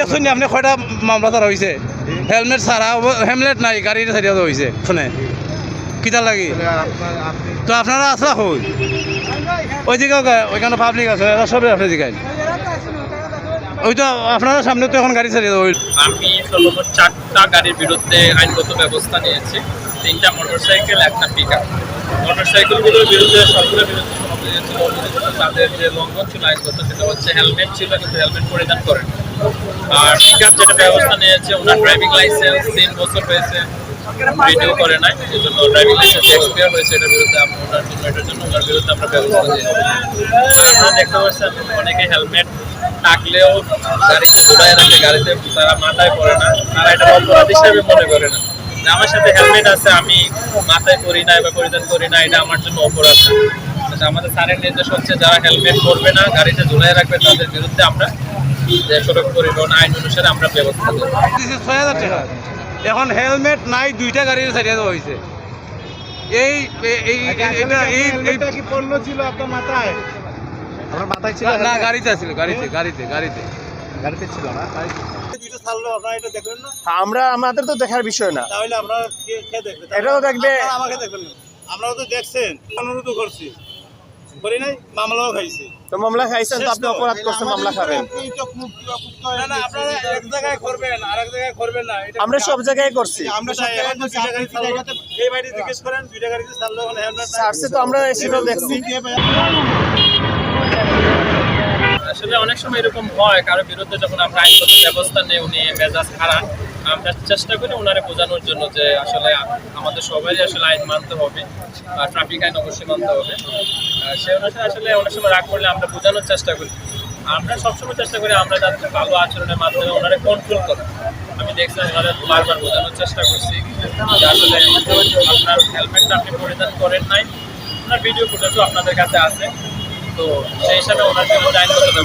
দেখছেন আপনি কয়টা মামলা তারা হয়েছে হেলমেট ছাড়া হেলমেট নাই গাড়ির সারিয়া হয়েছে শুনে। কিতা লাগি? তো আপনারা আসলা হই ওইদিকেও গা- ওইখানে পাবলিক আছে, এরা সবে আপনি দিকে ওই তো আপনারা সামনে তো এখন গাড়ি ছাড়িয়ে দেবো আমি সর্বমোট চারটা গাড়ির বিরুদ্ধে আইনগত ব্যবস্থা নিয়েছি। তিনটা মোটরসাইকেল একটা পিক আপ মোটরসাইকেলগুলোর বিরুদ্ধে সবগুলোর বিরুদ্ধে তাদের যে লঙ্ঘন ছিল আইনগত, সেটা হচ্ছে হেলমেট ছিল, কিন্তু হেলমেট পরিধান করেন। আর পিক যেটা ব্যবস্থা নিয়েছে, ওনার ড্রাইভিং লাইসেন্স তিন বছর হয়েছে রিনিউ করে নাই এই জন্য ড্রাইভিং লাইসেন্স এক্সপায়ার হয়েছে, এটার বিরুদ্ধে আমরা ওনার জন্য, এটার জন্য ওনার বিরুদ্ধে আমরা ব্যবস্থা নিয়েছি। আপনারা দেখতে পাচ্ছেন, অনেকে হেলমেট থাকলেও গাড়িতে ঝুলাই রাখে গাড়িতে তারা মাথায় পড়ে না, তারা এটা অপরাধ হিসেবে মনে করে না। আমার সাথে হেলমেট আছে, আমি মাথায় করি না বা পরিধান করি না এটা আমার জন্য অপরাধ আমাদের স্যারের নির্দেশ হচ্ছে, যারা হেলমেট পরবে না, গাড়িতে ঝুলাই রাখবে, তাদের বিরুদ্ধে আমরা যে সড়ক পরিবহন আইন অনুসারে আমরা ব্যবস্থা দেবো ছয় হাজার টাকা। এখন হেলমেট নাই দুইটা গাড়ির ছাড়িয়ে দেওয়া হয়েছে এই এই- এই এটা এই এই কি পণ্য ছিল আপনার মাথায়? আমার মাথায় ছিল না, গাড়িতে ছিল গাড়িতে গাড়িতে গাড়িতে। গাড়িতে ছিল না। আপনারা না? আমরা আমাদের তো দেখার বিষয় না। তাহলে আপনারা এটাও দেখবে। আমাকে দেখবেন না। আমরাও তো দেখছেন অনুরোধ করছি। করি নাই মামলাও খাইছি। তো মামলা খাইছেন তো আপনি অপরাধ করছেন মামলা খাবেন। না না আপনারা এক জায়গায় করবেন আর এক জায়গায় করবেন না আমরা সব জায়গায় করছি। আমরা সব জায়গায় তো দুইটা গাড়ি ছাড়লো এই বাড়ি জিজ্ঞেস করেন দুইটা গাড়িতে ছাড়লো এখন হেলমেট নাই। তো আমরা সেটাও দেখছি। আসলে অনেক সময় এরকম হয় কারোর বিরুদ্ধে যখন আমরা আইনগত ব্যবস্থা নেই উনি মেজাজ হারান আমরা চেষ্টা করি ওনারে বোঝানোর জন্য যে আসলে আমাদের সবাই আসলে আইন মানতে হবে আর ট্রাফিক আইন অবশ্যই মানতে হবে। সে অনুসারে আসলে অনেক সময় রাগ করলে আমরা বোঝানোর চেষ্টা করি। আমরা সবসময় চেষ্টা করি আমরা যাতে ভালো আচরণের মাধ্যমে ওনারে কন্ট্রোল করি। আমি দেখছি ওনারা বারবার বোঝানোর চেষ্টা করছি আসলে আপনার হেলমেটটা আপনি পরিধান করেন নাই। ওনার ভিডিও ফুটেজও আপনাদের কাছে আছে। তো সেই হিসাবে ওনার বিরুদ্ধে আইনগত।